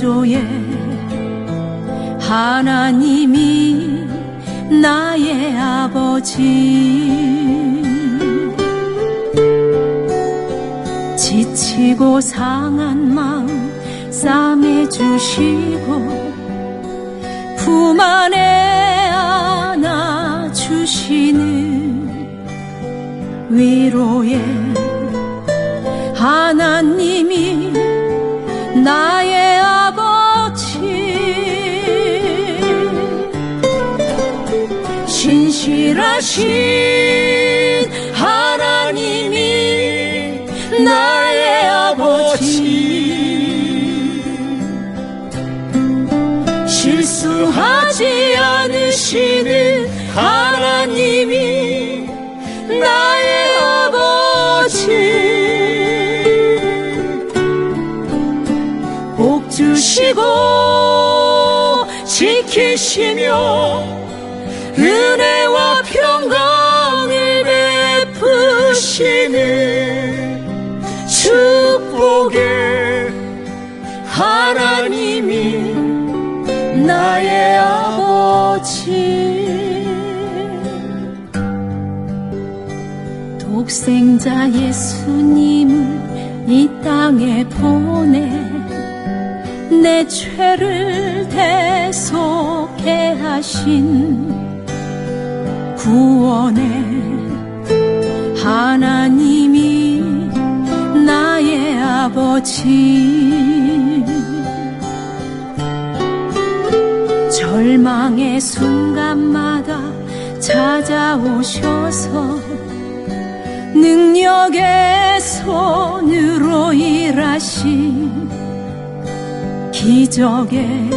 창조의 하나님이 나의 아버지. 지치고 상한 마음 싸매 주시고 품 안에 안아 주시는 위로의 하나님이 나의 신실하신 하나님이 나의 아버지. 실수하지 않으시는 하나님이 나의 아버지. 복 주시고 지키시며 은혜와 평강을 베푸시는 축복의 하나님이 나의 아버지. 독생자 예수님을 이 땅에 보내 내 죄를 대속해 하신 구원의 하나님이 나의 아버지. 절망의 순간마다 찾아오셔서 능력의 손으로 일하신 기적의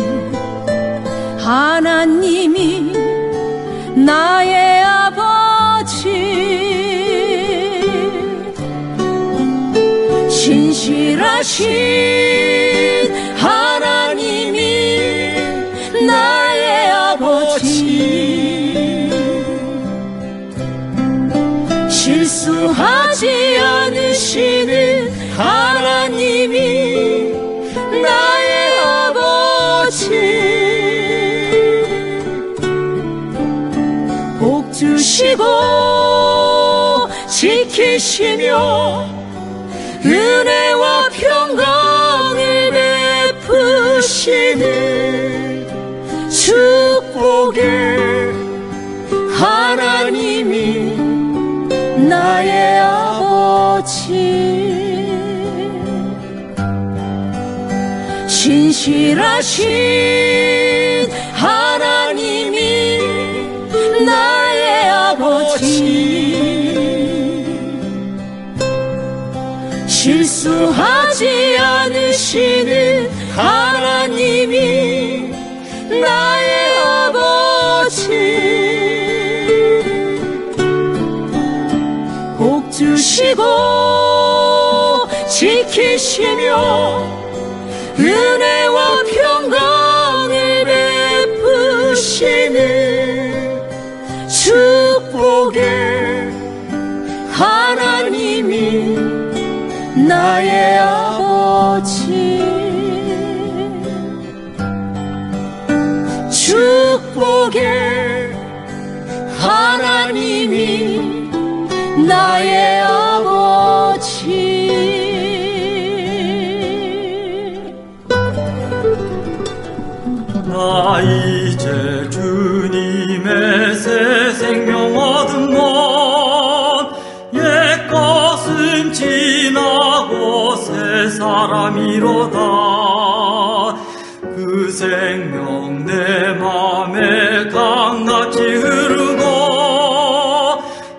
하나님이 나의 아버지 신실하신 지키시며 은혜와 평강을 베푸시는 축복의 하나님이 나의 아버지. 신실하신 하나님이 나의 아버지 실수하지 않으시는 하나님이 나의 아버지. 복 주시고 지키시며 은혜와 나의 생명 내 맘에 강같이 흐르고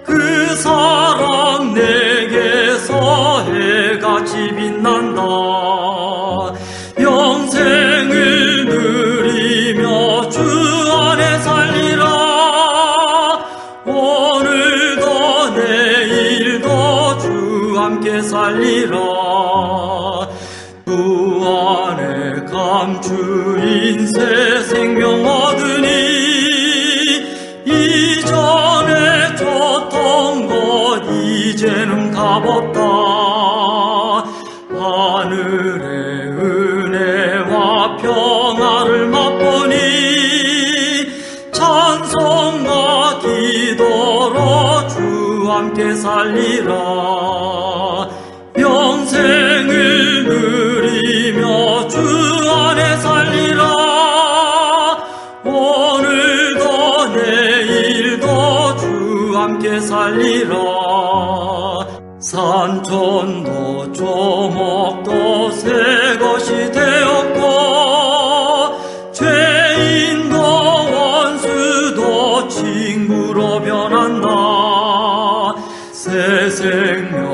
그 사랑 내게서 해같이 빛난다. 영생을 누리며 주 안에 살리라. 오늘도 내일도 주 함께 살리라. 주 안에 감추인 새 생명 얻으니 이전에 줬던 것 잡았다. 하늘의 은혜와 평화를 맛보니 찬송과 기도로 주 함께 살리라. 영생을 누 함께 살리라 산촌도 조목도 새 것이 되었고 죄인도 원수도 친구로 변한다. 새 생명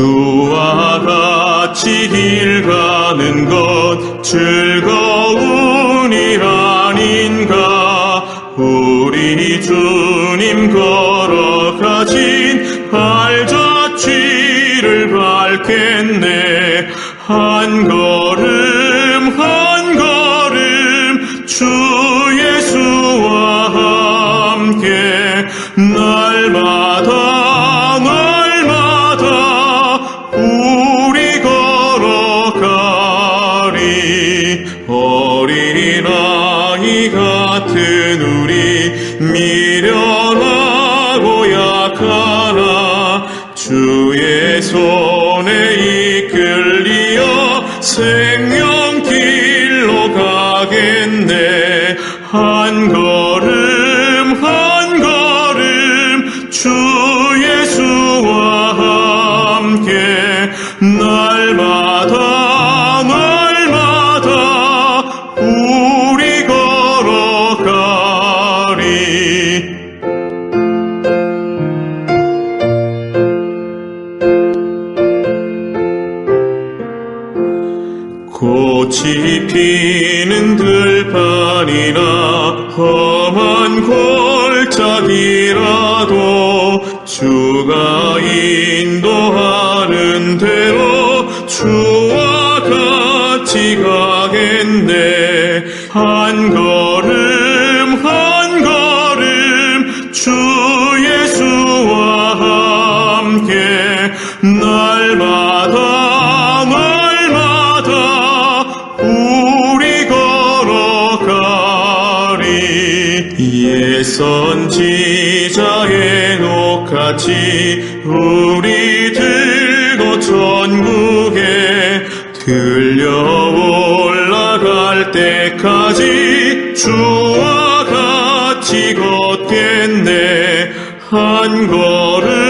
주와 같이 길 가는 것 즐거운 일 아닌가? 우리 주님 걸어가신 발자취를 밟겠네. 한 걸음 한 걸음 주 예수와 함께 날마다 같은 우리 미련하고 약하나 주의 손에 이끌리어 생 꽃이 피는 들판이나 험한 골짜기라도 주가 인도하는 대로 주 옛 선지자의 녹같이 우리 들고 천국에 들려 올라갈 때까지 주와 같이 걷겠네. 한 걸음